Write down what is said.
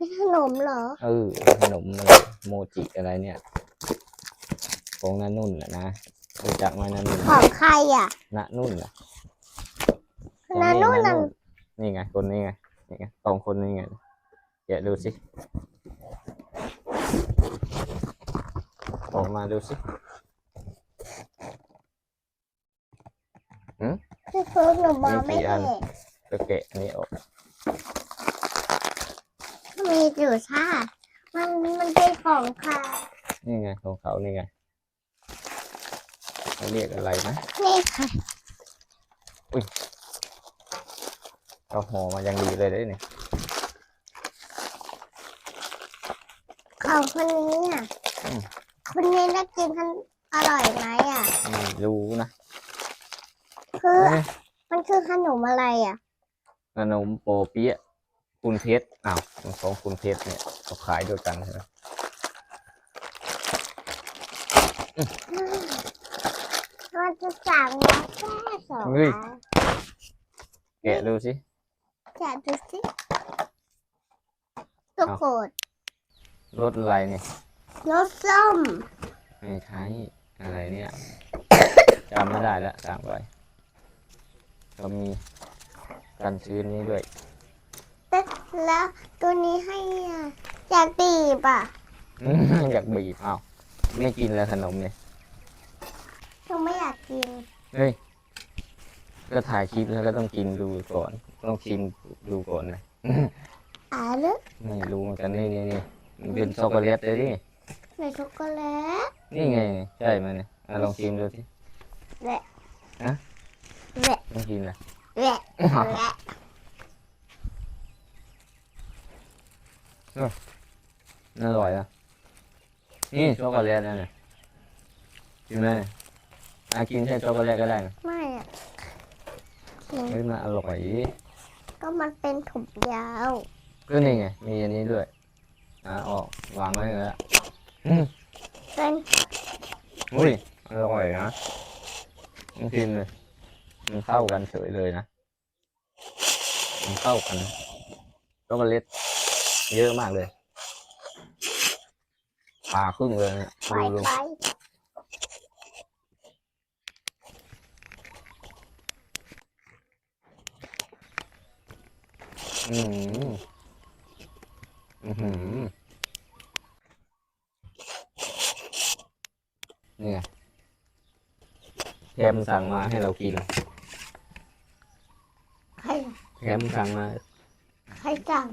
เป็นขนมเหรอ เออขนมอะไรโมจิอะไรเนี่ยของนานุ่นน่ะนะรู้จักไหมนานุ่นของใครอะนานุ่นน่ะนานุ่นน่ะนี่ไงคนนี้ไงนี่ไงสองคนนี้ไงแกะดูสิออกมาดูสิคือคือหนูมองไม่มีกี่อัเห็นนก็แกะอันนี้ออกมี อยู่ช่ามันมันเป็นของใครนี่ไงของเขานี่ไงเขาเรียกอะไรนะนี่ค่ะเขาห่อมาอย่างดีเลยได้เนี่ยของคนนี้อะอืมคนนี้น่ากินทันอร่อยไหมอะไม่รู้นะคือเอ๊ะมันคือขนมอะไรอะขนมโปเปี๊ยะ คุณเพชรอ้าวมันของคุณเพชรเนี่ยเขาขายด้วยกันใช่ไหมมันจะสั่งมาแค่สองอันแกะดูสิแกะดูสิทุกคนรสอะไรเนี่ยรสส้มไม่ใช่อะไรเนี่ยจำไม่ได้ละสั่งไปก็มีกันชื้นนี้ด้วย แต่แล้วตัวนี้ให้อะอยากบีบอะอื้ออยากบีบอ้าวไม่กินแล้วขนมเนี่ยหนูไม่อยากกิน เฮ้ยก็ถ่ายคลิปแล้วก็ต้องกินดูก่อน ต้องชิมดูก่อนนะอ่าหรือไม่รู้เหมือนกันนี่นี่นี่มันเป็นช็อกโกแลตเลยดิในช็อกโกแลตนี่ไงใช่ไหมเนี่ยอะลองชิมดูสิแหละฮะแหละต้องกินละแหละแหละ อร่อยอะ นี่ช็อกโกแลตนะเนี่ยกินไหมอากินแค่ช็อกโกแลตก็ได้นะไม่อะกินเฮ้ยมันอร่อยก็มันเป็นถุงยาวก็นี่ไง มีอันนี้ด้วยอะออกวางไว้เลยละอืมเป็นอุ้ยอร่อยนะต้องกินเลย มันเข้ากันเฉยเลยนะ มันเข้ากันช็อกโกแลต เยอะมากเลยปาครึ่งเลยเนี่ยปล่อยดูไปอืมอือหือเนี่ยแคมสั่งมาให้เรากินใครแคมสั่งมา ใครจัง